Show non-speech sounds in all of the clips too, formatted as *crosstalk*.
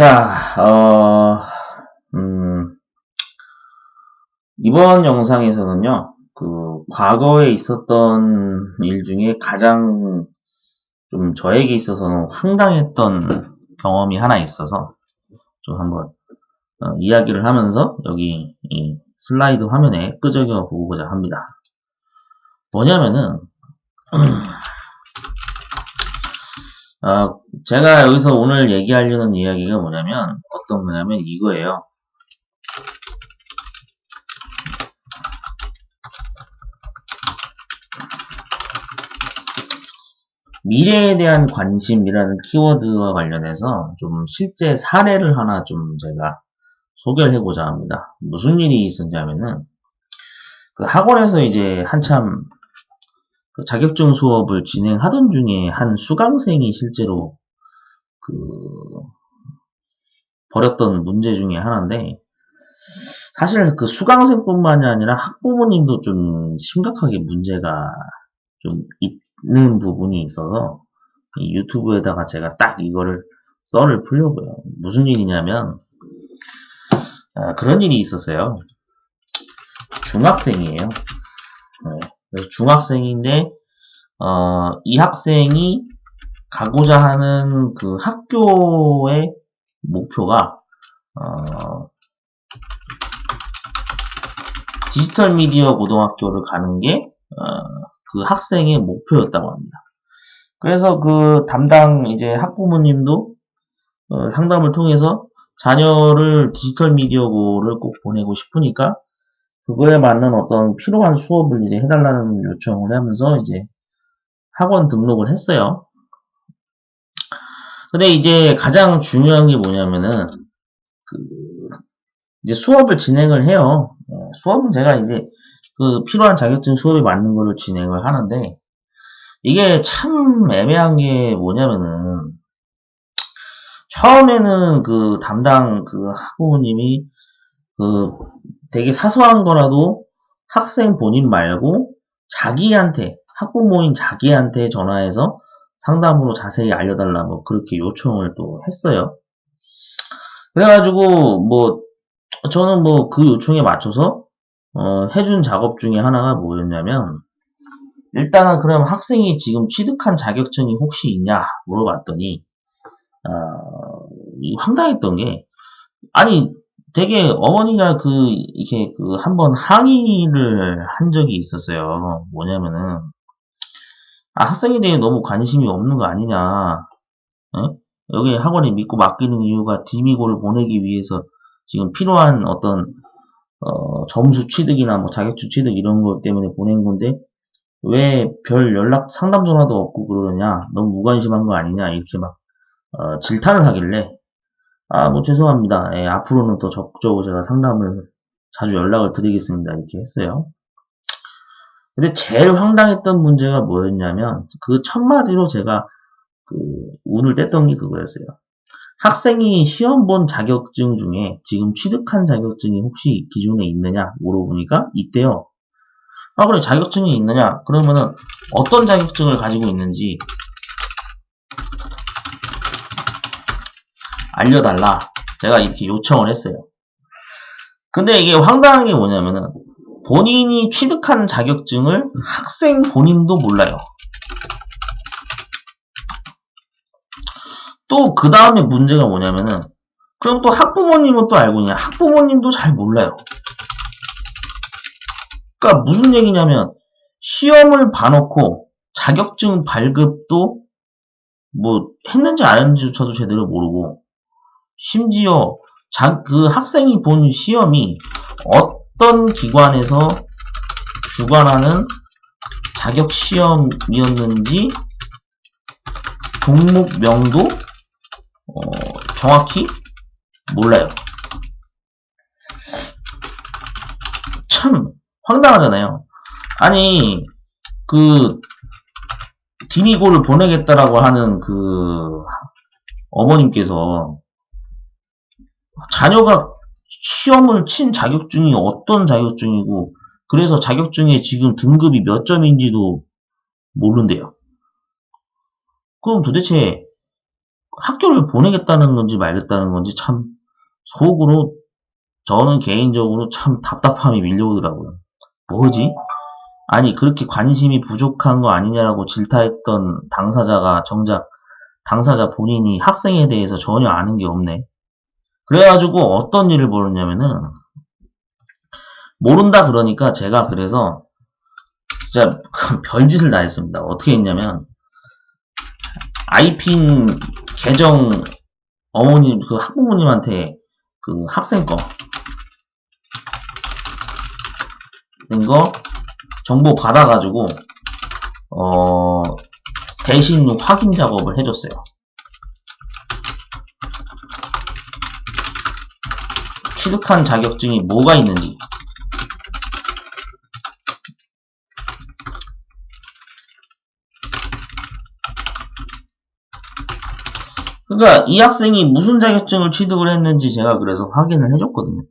자, 어, 음, 이번 영상에서는요, 그, 과거에 있었던 일 중에 가장 좀 저에게 있어서는 황당했던 경험이 하나 있어서 좀 한번 어, 이야기를 하면서 여기 이 슬라이드 화면에 끄적여 보고자 합니다. 뭐냐면은, *clears throat* 어, 제가 여기서 오늘 얘기하려는 이야기가 뭐냐면, 어떤 거냐면 이거예요. 미래에 대한 관심이라는 키워드와 관련해서 좀 실제 사례를 하나 좀 제가 소개를 해보자 합니다. 무슨 일이 있었냐면은, 그 학원에서 이제 한참 그 자격증 수업을 진행하던 중에 한 수강생이 실제로 그 벌였던 문제 중에 하나인데 사실 그 수강생뿐만이 아니라 학부모님도 좀 심각하게 문제가 좀 있는 부분이 있어서 이 유튜브에다가 제가 딱 이거를 썰을 풀려고요. 무슨 일이냐면 아, 그런 일이 있었어요. 중학생이에요. 네. 그래서 중학생인데 어, 이 학생이 가고자 하는 그 학교의 목표가 어, 디지털 미디어 고등학교를 가는 게그 학생의 목표였다고 합니다. 그래서 그 담당 이제 학부모님도 어, 상담을 통해서 자녀를 디지털 미디어고를 꼭 보내고 싶으니까 그거에 맞는 어떤 필요한 수업을 이제 해달라는 요청을 하면서 이제 학원 등록을 했어요. 근데 이제 가장 중요한 게 뭐냐면은 그 이제 수업을 진행을 해요. 네, 수업은 제가 이제 그 필요한 자격증 수업에 맞는 거를 진행을 하는데 이게 참 애매한 게 뭐냐면은 처음에는 그 담당 그 학부모님이 그 되게 사소한 거라도 학생 본인 말고 자기한테 학부모인 자기한테 전화해서 상담으로 자세히 알려달라 뭐 그렇게 요청을 또 했어요. 그래가지고 뭐 저는 뭐 그 요청에 맞춰서 어, 해준 작업 중에 하나가 뭐였냐면 일단은 그럼 학생이 지금 취득한 자격증이 혹시 있냐 물어봤더니 어, 황당했던 게 아니 되게 어머니가 그 이렇게 그 한번 항의를 한 적이 있었어요. 뭐냐면은 아, 학생에 대해 너무 관심이 없는 거 아니냐. 어? 여기 학원에 믿고 맡기는 이유가 디미고를 보내기 위해서 지금 필요한 어떤 어, 점수 취득이나 뭐 자격증 취득 이런 것 때문에 보낸 건데 왜 별 연락 상담 전화도 없고 그러냐 너무 무관심한 거 아니냐 이렇게 막 어, 질타를 하길래 아 뭐 죄송합니다. 예, 앞으로는 더 적극적으로 제가 상담을 자주 연락을 드리겠습니다. 이렇게 했어요. 근데 제일 황당했던 문제가 뭐였냐면 그 첫마디로 제가 그 운을 뗐던 게 그거였어요. 학생이 시험 본 자격증 중에 지금 취득한 자격증이 혹시 기존에 있느냐 물어보니까 있대요. 아 그래. 자격증이 있느냐? 그러면은 어떤 자격증을 가지고 있는지 알려달라 제가 이렇게 요청을 했어요. 근데 이게 황당한 게 뭐냐면은 본인이 취득한 자격증을 학생 본인도 몰라요. 또 그 다음에 문제가 뭐냐면은 그럼 또 학부모님은 또 알고 있냐? 학부모님도 잘 몰라요. 그러니까 무슨 얘기냐면 시험을 봐놓고 자격증 발급도 뭐 했는지 안 했는지조차도 제대로 모르고 심지어 자, 그 학생이 본 시험이 어, 어떤 기관에서 주관하는 자격 시험이었는지 종목명도 어, 정확히 몰라요. 참 황당하잖아요. 아니 그 디미고를 보내겠다라고 하는 그 어머님께서 자녀가 시험을 친 자격증이 어떤 자격증이고 그래서 자격증의 지금 등급이 몇 점인지도 모른대요. 그럼 도대체 학교를 보내겠다는 건지 말겠다는 건지 참 속으로 저는 개인적으로 참 답답함이 밀려오더라고요. 뭐지? 아니 그렇게 관심이 부족한 거 아니냐라고 질타했던 당사자가 정작 당사자 본인이 학생에 대해서 전혀 아는 게 없네. 그래가지고 어떤 일을 벌였냐면은 모른다 그러니까 제가 그래서 진짜 *laughs* 별짓을 다 했습니다. 어떻게 했냐면 아이핀 계정 어머니 그 학부모님한테 그 학생 거 된거 정보 받아가지고 어 대신 확인 작업을 해줬어요. 취득한 자격증이 뭐가 있는지 그러니까 이 학생이 무슨 자격증을 취득을 했는지 제가 그래서 확인을 해줬거든요.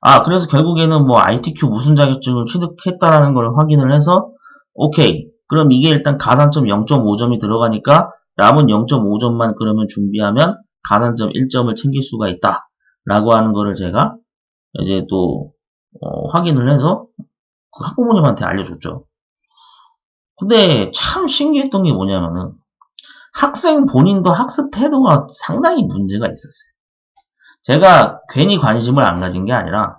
아, 그래서 결국에는 뭐 ITQ 무슨 자격증을 취득했다라는 걸 확인을 해서 오케이. 그럼 이게 일단 가산점 0.5점이 들어가니까 남은 0.5점만 그러면 준비하면 가산점 1점을 챙길 수가 있다. 라고 하는 거를 제가 이제 또 어, 확인을 해서 그 학부모님한테 알려줬죠. 근데 참 신기했던 게 뭐냐면은 학생 본인도 학습 태도가 상당히 문제가 있었어요. 제가 괜히 관심을 안 가진 게 아니라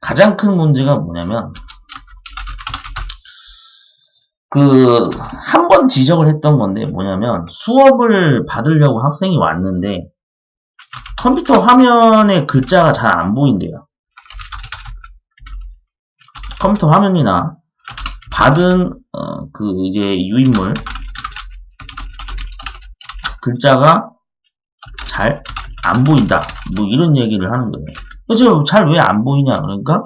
가장 큰 문제가 뭐냐면 그 한 번 지적을 했던 건데 뭐냐면 수업을 받으려고 학생이 왔는데 컴퓨터 화면에 글자가 잘 안 보인대요. 컴퓨터 화면이나 받은 어, 그 이제 유인물 글자가 잘 안 보인다. 뭐 이런 얘기를 하는 거예요. 그래서 잘 왜 안 보이냐? 그러니까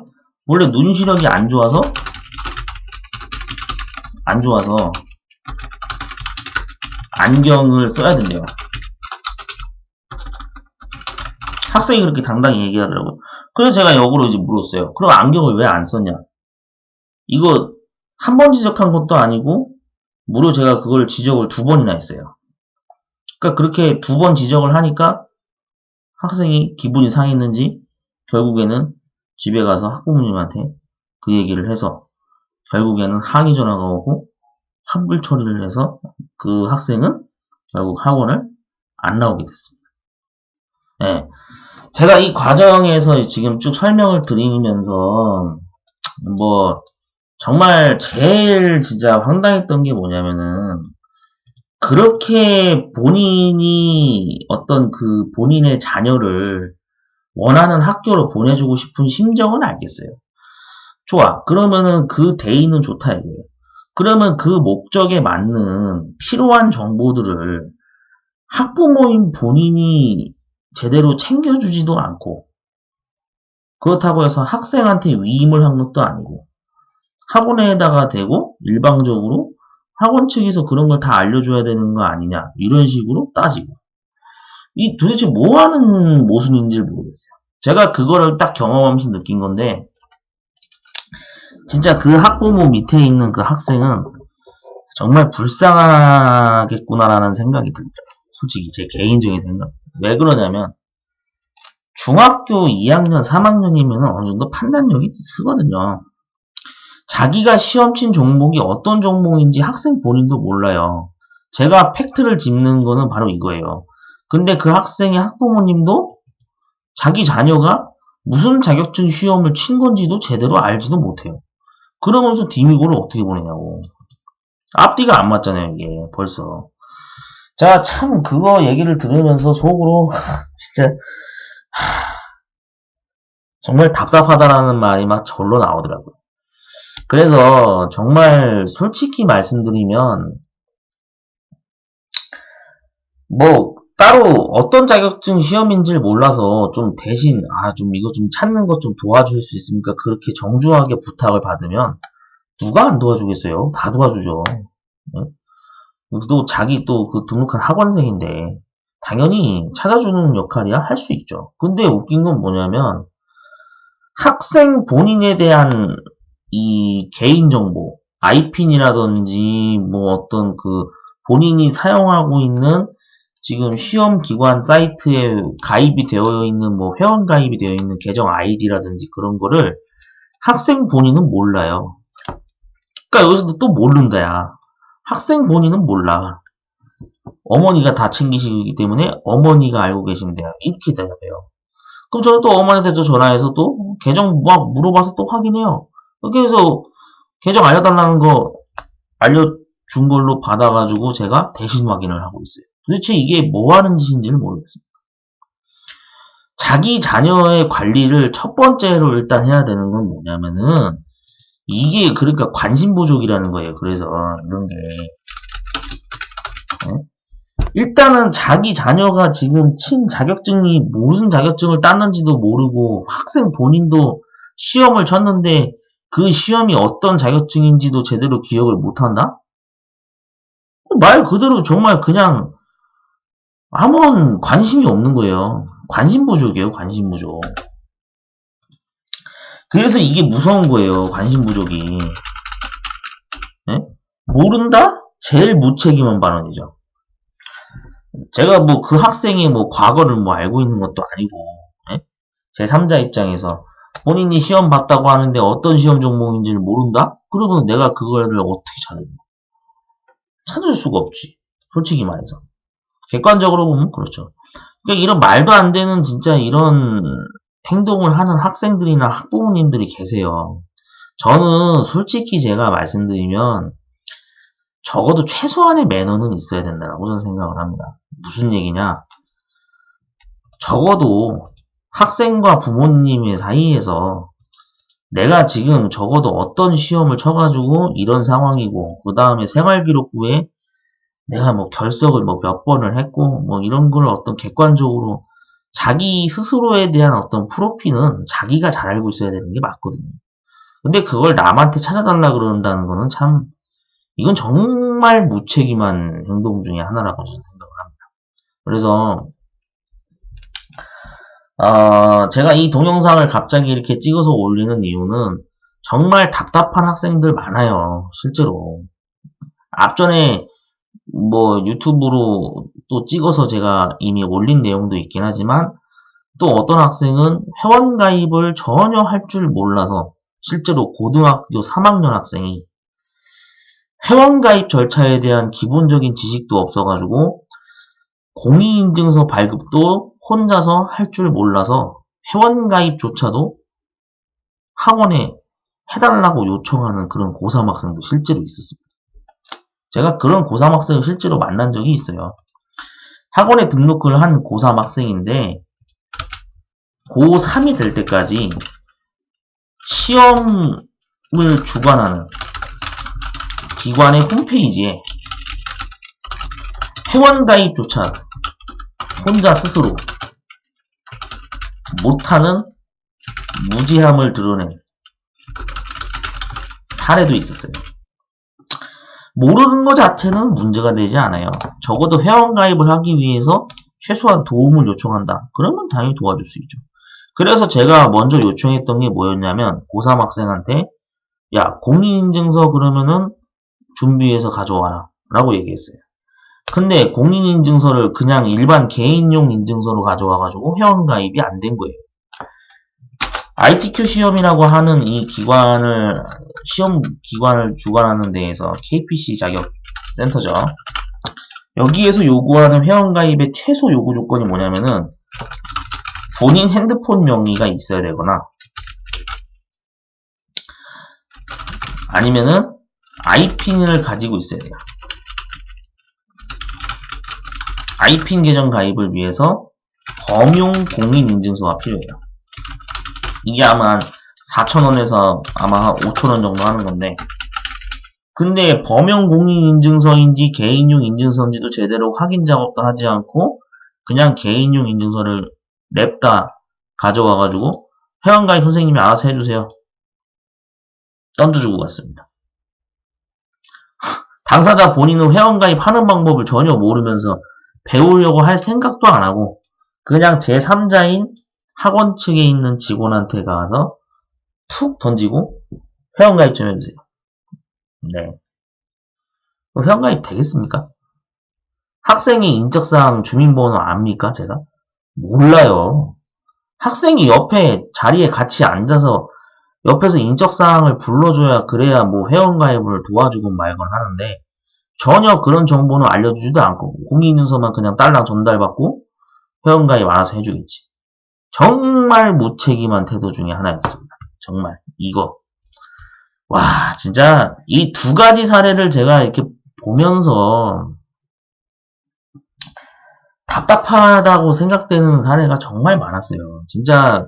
원래 눈 시력이 안 좋아서 안 좋아서 안경을 써야 된대요. 학생이 그렇게 당당히 얘기하더라고요. 그래서 제가 역으로 이제 물었어요. 그럼 안경을 왜 안 썼냐? 이거 한 번 지적한 것도 아니고 무려 제가 그걸 지적을 두 번이나 했어요. 그러니까 그렇게 두 번 지적을 하니까 학생이 기분이 상했는지 결국에는 집에 가서 학부모님한테 그 얘기를 해서 결국에는 항의 전화가 오고 환불 처리를 해서 그 학생은 결국 학원을 안 나오게 됐습니다. 네. 제가 이 과정에서 지금 쭉 설명을 드리면서 뭐 정말 제일 진짜 황당했던 게 뭐냐면은 그렇게 본인이 어떤 그 본인의 자녀를 원하는 학교로 보내주고 싶은 심정은 알겠어요. 좋아. 그러면은 그 대의는 좋다 이거예요. 그러면 그 목적에 맞는 필요한 정보들을 학부모인 본인이 제대로 챙겨주지도 않고 그렇다고 해서 학생한테 위임을 한 것도 아니고 학원에다가 대고 일방적으로 학원 측에서 그런 걸 다 알려줘야 되는 거 아니냐 이런 식으로 따지고 이 도대체 뭐 하는 모순인지 모르겠어요. 제가 그거를 딱 경험하면서 느낀 건데 진짜 그 학부모 밑에 있는 그 학생은 정말 불쌍하겠구나라는 생각이 들죠. 솔직히 제 개인적인 생각. 왜 그러냐면 중학교 2학년, 3학년이면 어느 정도 판단력이 쓰거든요. 자기가 시험 친 종목이 어떤 종목인지 학생 본인도 몰라요. 제가 팩트를 짚는 거는 바로 이거예요. 근데 그 학생의 학부모님도 자기 자녀가 무슨 자격증 시험을 친 건지도 제대로 알지도 못해요. 그러면서 디미고를 어떻게 보내냐고. 앞뒤가 안 맞잖아요, 이게 벌써. 자, 참 그거 얘기를 들으면서 속으로 *laughs* 진짜 정말 답답하다라는 말이 막 절로 나오더라고요. 그래서 정말 솔직히 말씀드리면 뭐 따로 어떤 자격증 시험인지를 몰라서 좀 대신 아 좀 이거 좀 찾는 것 좀 도와줄 수 있습니까? 그렇게 정중하게 부탁을 받으면 누가 안 도와주겠어요? 다 도와주죠. 네? 또 자기 또 그 등록한 학원생인데 당연히 찾아주는 역할이야 할 수 있죠. 근데 웃긴 건 뭐냐면 학생 본인에 대한 이 개인정보, 아이핀이라든지 뭐 어떤 그 본인이 사용하고 있는 지금 시험기관 사이트에 가입이 되어 있는 뭐 회원 가입이 되어 있는 계정 아이디라든지 그런 거를 학생 본인은 몰라요. 그러니까 여기서도 또 모른다야. 학생 본인은 몰라. 어머니가 다 챙기시기 때문에 어머니가 알고 계신대요. 이렇게 대답해요. 그럼 저는 또 어머니한테 또 전화해서 또 계정 막 물어봐서 또 확인해요. 그래서 계정 알려달라는 거 알려준 걸로 받아가지고 제가 대신 확인을 하고 있어요. 도대체 이게 뭐 하는 짓인지를 모르겠습니다. 자기 자녀의 관리를 첫 번째로 일단 해야 되는 건 뭐냐면은 이게 그러니까 관심 부족이라는 거예요. 그래서 이런 게 네? 일단은 자기 자녀가 지금 친 자격증이 무슨 자격증을 땄는지도 모르고 학생 본인도 시험을 쳤는데 그 시험이 어떤 자격증인지도 제대로 기억을 못한다? 말 그대로 정말 그냥 아무런 관심이 없는 거예요. 관심 부족이에요, 관심 부족. 그래서 이게 무서운 거예요, 관심 부족이. 네? 모른다? 제일 무책임한 발언이죠. 제가 뭐 그 학생의 뭐 과거를 뭐 알고 있는 것도 아니고, 네? 제 3자 입장에서 본인이 시험 봤다고 하는데 어떤 시험 종목인지를 모른다? 그러면 내가 그거를 어떻게 찾을, 찾을 수가 없지. 솔직히 말해서. 객관적으로 보면 그렇죠. 그러니까 이런 말도 안 되는 진짜 이런 행동을 하는 학생들이나 학부모님들이 계세요. 저는 솔직히 제가 말씀드리면 적어도 최소한의 매너는 있어야 된다고 저는 생각을 합니다. 무슨 얘기냐? 적어도 학생과 부모님의 사이에서 내가 지금 적어도 어떤 시험을 쳐가지고 이런 상황이고 그 다음에 생활기록부에 내가 뭐 결석을 뭐 몇 번을 했고 뭐 이런 걸 어떤 객관적으로 자기 스스로에 대한 어떤 프로필은 자기가 잘 알고 있어야 되는 게 맞거든요. 근데 그걸 남한테 찾아달라 그런다는 거는 참 이건 정말 무책임한 행동 중에 하나라고 저는 생각을 합니다. 그래서 어, 제가 이 동영상을 갑자기 이렇게 찍어서 올리는 이유는 정말 답답한 학생들 많아요. 실제로. 앞전에 뭐 유튜브로 또 찍어서 제가 이미 올린 내용도 있긴 하지만 또 어떤 학생은 회원 가입을 전혀 할 줄 몰라서 실제로 고등학교 3학년 학생이 회원 가입 절차에 대한 기본적인 지식도 없어가지고 공인인증서 발급도 혼자서 할 줄 몰라서 회원 가입조차도 학원에 해달라고 요청하는 그런 고3 학생도 실제로 있었습니다. 제가 그런 고3 학생을 실제로 만난 적이 있어요. 학원에 등록을 한 고3 학생인데 고3이 될 때까지 시험을 주관하는 기관의 홈페이지에 회원 가입조차 혼자 스스로 못하는 무지함을 드러낸 사례도 있었어요. 모르는 것 자체는 문제가 되지 않아요. 적어도 회원 가입을 하기 위해서 최소한 도움을 요청한다. 그러면 당연히 도와줄 수 있죠. 그래서 제가 먼저 요청했던 게 뭐였냐면 고3 학생한테 야 공인인증서 그러면은 준비해서 가져와라 라고 얘기했어요. 근데 공인인증서를 그냥 일반 개인용 인증서로 가져와가지고 회원가입이 안 된 거예요. ITQ 시험이라고 하는 이 기관을 시험 기관을 주관하는 데에서 KPC 자격 센터죠. 여기에서 요구하는 회원가입의 최소 요구 조건이 뭐냐면은 본인 핸드폰 명의가 있어야 되거나 아니면은 아이핀을 가지고 있어야 돼요. 아이핀 계정 가입을 위해서 범용 공인 인증서가 필요해요. 이게 아마 4,000원에서 아마 5,000원 정도 하는 건데 근데 범용 공인인증서인지 개인용 인증서인지도 제대로 확인 작업도 하지 않고 그냥 개인용 인증서를 냅다 가져와가지고 회원가입 선생님이 알아서 해주세요. 던져주고 갔습니다. *laughs* 당사자 본인은 회원가입 하는 방법을 전혀 모르면서 배우려고 할 생각도 안 하고 그냥 제3자인 학원 측에 있는 직원한테 가서 툭 던지고 회원 가입 좀 해주세요. 네. 회원 가입 되겠습니까? 학생이 인적사항 주민번호 압니까, 제가? 몰라요. 학생이 옆에 자리에 같이 앉아서 옆에서 인적사항을 불러줘야 그래야 뭐 회원가입을 도와주고 말건 하는데 전혀 그런 정보는 알려주지도 않고 공인인증서만 그냥 딸랑 전달받고 회원가입 알아서 해주겠지. 정말 무책임한 태도 중에 하나였습니다. 정말 이거 와 진짜 이 두 가지 사례를 제가 이렇게 보면서 답답하다고 생각되는 사례가 정말 많았어요. 진짜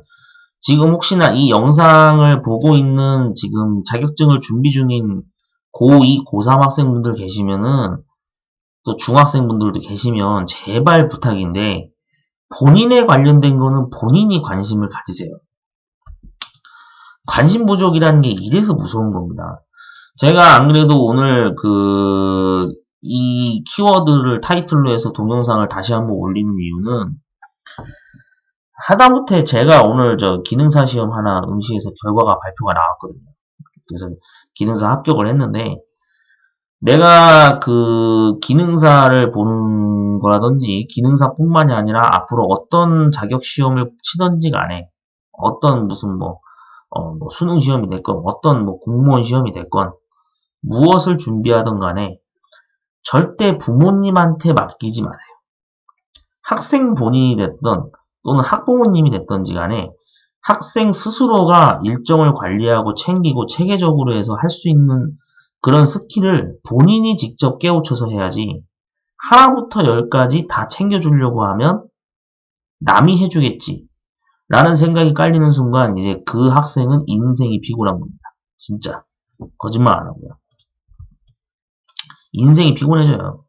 지금 혹시나 이 영상을 보고 있는 지금 자격증을 준비 중인 고2, 고3 학생분들 계시면은 또 중학생분들도 계시면 제발 부탁인데 본인에 관련된 거는 본인이 관심을 가지세요. 관심 부족이라는 게 이래서 무서운 겁니다. 제가 안 그래도 오늘 그, 이 키워드를 타이틀로 해서 동영상을 다시 한번 올리는 이유는 하다못해 제가 오늘 저 기능사 시험 하나 응시해서 결과가 발표가 나왔거든요. 그래서 기능사 합격을 했는데 내가 그 기능사를 보는 거라든지 기능사뿐만이 아니라 앞으로 어떤 자격 시험을 치든지 간에 어떤 무슨 뭐, 어, 뭐 수능 시험이 됐건 어떤 뭐 공무원 시험이 됐건 무엇을 준비하든 간에 절대 부모님한테 맡기지 마세요. 학생 본인이 됐던 또는 학부모님이 됐던지 간에 학생 스스로가 일정을 관리하고 챙기고 체계적으로 해서 할 수 있는 그런 스킬을 본인이 직접 깨우쳐서 해야지 하나부터 열까지 다 챙겨주려고 하면 남이 해주겠지 라는 생각이 깔리는 순간 이제 그 학생은 인생이 피곤한 겁니다. 진짜 거짓말 안 하고요. 인생이 피곤해져요.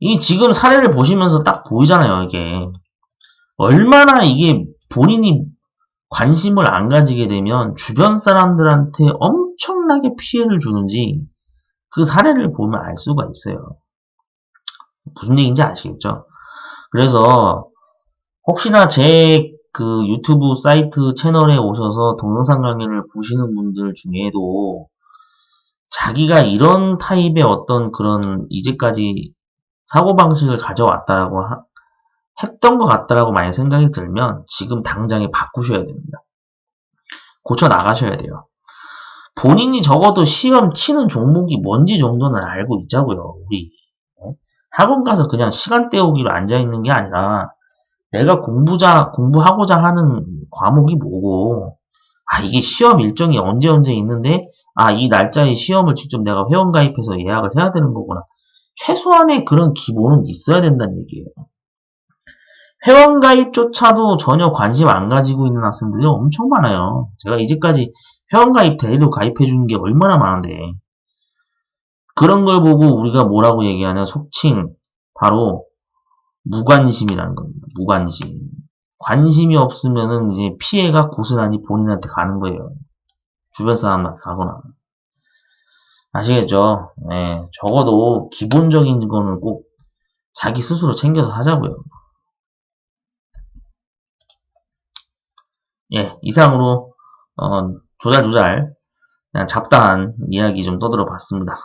이 지금 사례를 보시면서 딱 보이잖아요, 이게. 얼마나 이게 본인이 관심을 안 가지게 되면 주변 사람들한테 엄청나게 피해를 주는지 그 사례를 보면 알 수가 있어요. 무슨 얘기인지 아시겠죠? 그래서 혹시나 제 그 유튜브 사이트 채널에 오셔서 동영상 강의를 보시는 분들 중에도 자기가 이런 타입의 어떤 그런 이제까지 사고방식을 가져왔다라고 하, 했던 것 같다라고 많이 생각이 들면 지금 당장에 바꾸셔야 됩니다. 고쳐 나가셔야 돼요. 본인이 적어도 시험 치는 종목이 뭔지 정도는 알고 있자고요. 우리 네? 학원 가서 그냥 시간 때우기로 앉아 있는 게 아니라 내가 공부자 공부하고자 하는 과목이 뭐고 아 이게 시험 일정이 언제 언제 있는데 아 이 날짜에 시험을 직접 내가 회원 가입해서 예약을 해야 되는 거구나. 최소한의 그런 기본은 있어야 된다는 얘기예요. 회원가입조차도 전혀 관심 안 가지고 있는 학생들이 엄청 많아요. 제가 이제까지 회원가입 대리로 가입해 주는 게 얼마나 많은데. 그런 걸 보고 우리가 뭐라고 얘기하냐, 속칭, 바로, 무관심이라는 겁니다. 무관심. 관심이 없으면은 이제 피해가 고스란히 본인한테 가는 거예요. 주변 사람한테 가거나. 아시겠죠? 네, 적어도 기본적인 거는 꼭 자기 스스로 챙겨서 하자고요. 예, 이상으로 어, 조잘조잘 그냥 잡다한 이야기 좀 떠들어 봤습니다.